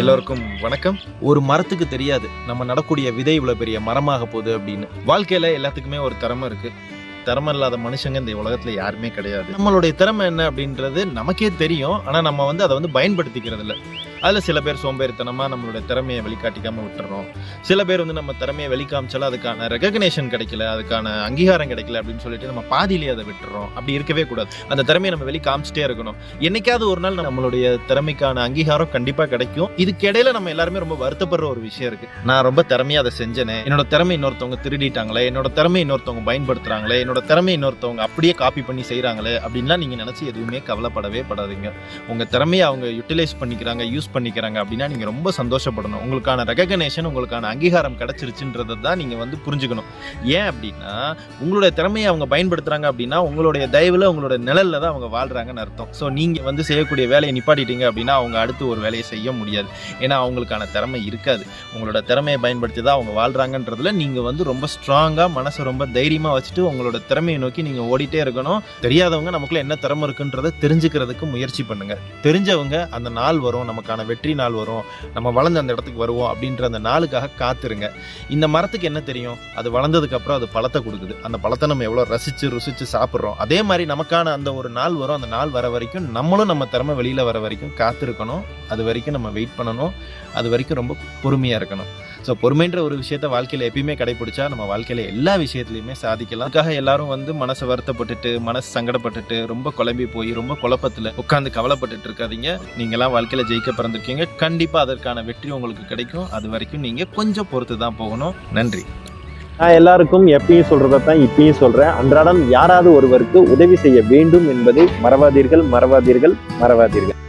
எல்லோருக்கும் வணக்கம். ஒரு மரத்துக்கு தெரியாது நம்ம நடக்கூடிய விதை இவ்வளோ பெரிய மரமாக போகுது அப்படின்னு. வாழ்க்கையில எல்லாத்துக்குமே ஒரு திறமை இருக்கு. திறமை இல்லாத மனுஷங்க இந்த உலகத்துல யாருமே கிடையாது. நம்மளுடைய திறமை என்ன அப்படின்றது நமக்கே தெரியும். ஆனா நம்ம வந்து அதை வந்து பயன்படுத்திக்கிறது இல்லை அதில் சில பேர் சோம்பேறித்தனமாக நம்மளுடைய திறமையை வெளிக்காட்டிக்காம விட்டுறோம். சில பேர் வந்து நம்ம திறமையை வெளிக்காமிச்சாலும் அதுக்கான ரெகக்னேஷன் கிடைக்கல அதுக்கான அங்கீகாரம் கிடைக்கல அப்படின்னு சொல்லிட்டு நம்ம பாதியிலேயே அதை விட்டுறோம். அப்படி இருக்கவே கூடாது. அந்த திறமையை நம்ம வெளி காமிச்சிட்டே இருக்கணும். என்னைக்காவது ஒரு நாள் நம்மளுடைய திறமைக்கான அங்கீகாரம் கண்டிப்பாக கிடைக்கும். இதுக்கிடையில நம்ம எல்லாருமே ரொம்ப வருத்தப்படுற ஒரு விஷயம் இருக்கு. நான் ரொம்ப திறமையாக அதை செஞ்சேனே. என்னோட திறமை இன்னொருத்தவங்க திருடிட்டாங்களே என்னோட திறமை இன்னொருத்தவங்க பயன்படுத்துறாங்களே என்னோட திறமை இன்னொருத்தவங்க அப்படியே காப்பி பண்ணி செய்கிறாங்களே அப்படின்லாம் நீங்கள் நினச்சி எதுவுமே கவலைப்படவே படாதீங்க. உங்கள் திறமையை அவங்க யூட்டிலைஸ் பண்ணிக்கிறாங்க யூஸ் பண்ணிக்கிறாங்க அப்படின்னா நீங்க ரொம்ப சந்தோஷப்படணும். உங்களுக்கான ரெகக்னேஷன் உங்களுக்கான அங்கீகாரம் கிடைச்சிருச்சுன்றதை தான் நீங்க வந்து புரிஞ்சுக்கணும். ஏன் அப்படின்னா உங்களுடைய திறமையை அவங்க பயன்படுத்துறாங்க அப்படின்னா உங்களுடைய தயவுல உங்களோட நிழல்ல தான் அவங்க வாழ்றாங்கன்னு அர்த்தம். ஸோ நீங்க வந்து செய்யக்கூடிய வேலையை நிப்பாட்டிட்டீங்க அப்படின்னா அவங்க அடுத்து ஒரு வேலையை செய்ய முடியாது. ஏன்னா அவங்களுக்கான திறமை இருக்காது. உங்களோட திறமையை பயன்படுத்தி தான் அவங்க வாழ்றாங்கன்றதுல நீங்க வந்து ரொம்ப ஸ்ட்ராங்கா மனசை ரொம்ப தைரியமா வச்சுட்டு உங்களோட திறமையை நோக்கி நீங்க ஓடிட்டே இருக்கணும். தெரியாதவங்க நமக்குள்ள என்ன திறமை இருக்குன்றதை தெரிஞ்சுக்கிறதுக்கு முயற்சி பண்ணுங்க. தெரிஞ்சவங்க அந்த நாள் வரும் நமக்கான வெற்றி நாள் வரும் நம்ம வளர்ந்து அந்த இடத்துக்கு வருவோம் அப்படின்ற அந்த நாளுக்காக காத்துருங்க. இந்த மரத்துக்கு என்ன தெரியும்? அது வளர்ந்ததுக்கு அப்புறம் அது பழத்தை கொடுக்குது. அந்த பழத்தை நம்ம எவ்வளோ ரசிச்சு ருசிச்சு சாப்பிட்றோம். அதே மாதிரி நமக்கான அந்த ஒரு நாள் வரும். அந்த நாள் வர வரைக்கும் நம்மளும் நம்ம திறமை வெளியில் வர வரைக்கும் காத்திருக்கணும். அது வரைக்கும் நம்ம வெயிட் பண்ணணும். அது வரைக்கும் ரொம்ப பொறுமையாக இருக்கணும். ஸோ பொறுமைன்ற ஒரு விஷயத்த வாழ்க்கையில் எப்பயுமே கடைபிடிச்சா நம்ம வாழ்க்கையில் எல்லா விஷயத்துலையுமே சாதிக்கலாம். அதுக்காக எல்லாரும் வந்து மனசை வருத்தப்பட்டுட்டு மனசு சங்கடப்பட்டுட்டு ரொம்ப குழம்பி போய் ரொம்ப குழப்பத்தில் உட்காந்து கவலைப்பட்டுட்டு இருக்காதீங்க. நீங்களாம் வாழ்க்கையில் ஜெயிக்க பிறந்திருக்கீங்க. கண்டிப்பாக அதற்கான வெற்றி உங்களுக்கு கிடைக்கும். அது வரைக்கும் நீங்கள் கொஞ்சம் பொறுத்து தான் போகணும். நன்றி. நான் எல்லாருக்கும் எப்பயும் சொல்கிறத தான் இப்பயும் சொல்றேன். அன்றாடம் யாராவது ஒருவருக்கு உதவி செய்ய வேண்டும் என்பதை மறவாதீர்கள் மறவாதீர்கள் மறவாதீர்கள்.